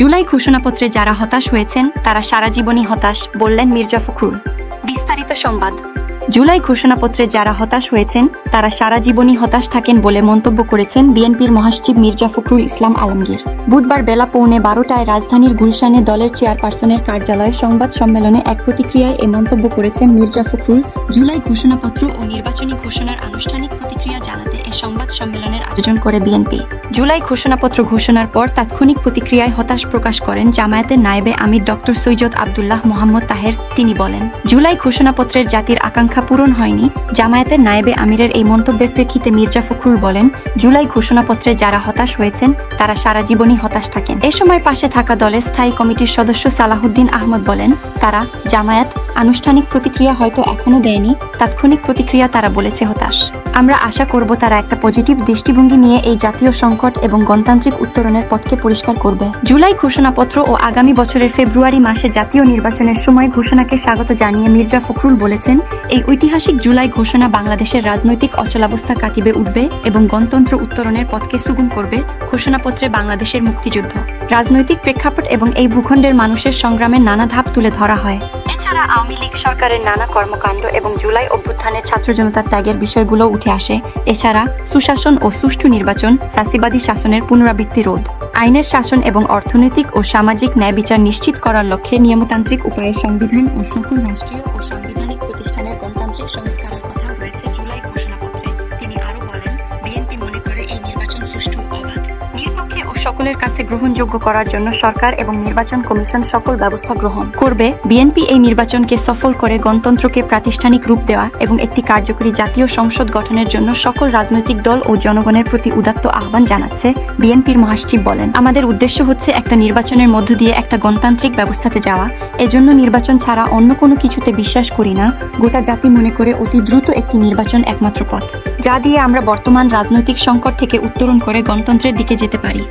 জুলাই ঘোষণাপত্রে যারা হতাশ হয়েছেন তারা সারা জীবনই হতাশ বললেন মির্জা ফখরুল। বিস্তারিত সংবাদ। জুলাই ঘোষণাপত্রে যারা হতাশ হয়েছেন, তারা সারা জীবনই হতাশ থাকেন বলে মন্তব্য করেছেন বিএনপির মহাসচিব মির্জা ফখরুল ইসলাম আলমগীর। বুধবার বেলা পৌনে বারোটায় রাজধানীর গুলশানে দলের চেয়ারপারসনের কার্যালয়ে সংবাদ সম্মেলনে এক প্রতিক্রিয়ায় এ মন্তব্য করেছেন মির্জা ফখরুল। জুলাই ঘোষণাপত্র ও নির্বাচনী ঘোষণার আনুষ্ঠানিক প্রতিক্রিয়া জানাতে এ সংবাদ সম্মেলনের আয়োজন করে বিএনপি। জুলাই ঘোষণাপত্র ঘোষণার পর তাৎক্ষণিক প্রতিক্রিয়ায় হতাশ প্রকাশ করেন জামায়াতের নায়েবে আমির ডক্টর সৈয়দ আবদুল্লাহ মোহাম্মদ তাহের। তিনি বলেন, জুলাই ঘোষণাপত্রের জাতির আকাঙ্ক্ষা পূরণ হয়নি, জামায়াতের নায়েবে আমিরের এই মন্তব্যের প্রেক্ষিতে মির্জা ফখরুল বলেন, জুলাই ঘোষণাপত্রে যারা হতাশ হয়েছেন, তারা সারা জীবনই হতাশ থাকেন। এ সময় পাশে থাকা দলের স্থায়ী কমিটির সদস্য সালাহুদ্দিন আহমদ বলেন, তারা জামায়াত আনুষ্ঠানিক প্রতিক্রিয়া হয়তো এখনও দেয়নি তাৎক্ষণিক প্রতিক্রিয়া তারা বলেছে হতাশ। আমরা আশা করব তারা একটা পজিটিভ দৃষ্টিভঙ্গি নিয়ে এই জাতীয় সংকট এবং গণতান্ত্রিক উত্তরণের পথকে পরিষ্কার করবে। জুলাই ঘোষণাপত্র ও আগামী বছরের ফেব্রুয়ারি মাসে জাতীয় নির্বাচনের সময় ঘোষণাকে স্বাগত জানিয়ে মির্জা ফখরুল বলেছেন, এই ঐতিহাসিক জুলাই ঘোষণা বাংলাদেশের রাজনৈতিক অচলাবস্থা কাটিবে, উঠবে এবং গণতন্ত্র উত্তরণের পথকে সুগম করবে, ঘোষণাপত্রে বাংলাদেশের মুক্তিযুদ্ধ। রাজনৈতিক প্রেক্ষাপট এবং এই ভূখণ্ডের মানুষের সংগ্রামের নানা ধাপ তুলে ধরা হয়। এছাড়া আওয়ামী লীগ সরকারের নানা কর্মকাণ্ড এবং জুলাই অভ্যুত্থানে ছাত্র জনতার ত্যাগের বিষয়গুলো উঠে আসে। এছাড়া সুশাসন ও সুষ্ঠু নির্বাচন, ফ্যাসিবাদী শাসনের পুনরাবৃত্তি রোধ, আইনের শাসন এবং অর্থনৈতিক ও সামাজিক ন্যায় বিচার নিশ্চিত করার লক্ষ্যে নিয়মতান্ত্রিক উপায়ে সংবিধান ও সকল রাষ্ট্রীয় ও সাংবিধানিক প্রতিষ্ঠানের গণতান্ত্রিক সংস্কারের সকলের কাছে গ্রহণযোগ্য করার জন্য সরকার এবং নির্বাচন কমিশন সকল ব্যবস্থা গ্রহণ করবে। বিএনপি এই নির্বাচনকে সফল করে গণতন্ত্রকে প্রাতিষ্ঠানিক রূপ দেওয়া এবং একটি কার্যকরী জাতীয় সংসদ গঠনের জন্য সকল রাজনৈতিক দল ও জনগণের প্রতি উদাত্ত আহ্বান জানাচ্ছে বিএনপির মহাসচিব বলেন। আমাদের উদ্দেশ্য হচ্ছে একটা নির্বাচনের মধ্য দিয়ে একটা গণতান্ত্রিক ব্যবস্থাতে যাওয়া। এজন্য নির্বাচন ছাড়া অন্য কোনো কিছুতে বিশ্বাস করি না। গোটা জাতি মনে করে অতি দ্রুত একটি নির্বাচন একমাত্র পথ, যা দিয়ে আমরা বর্তমান রাজনৈতিক সংকট থেকে উত্তরণ করে গণতন্ত্রের দিকে যেতে পারি।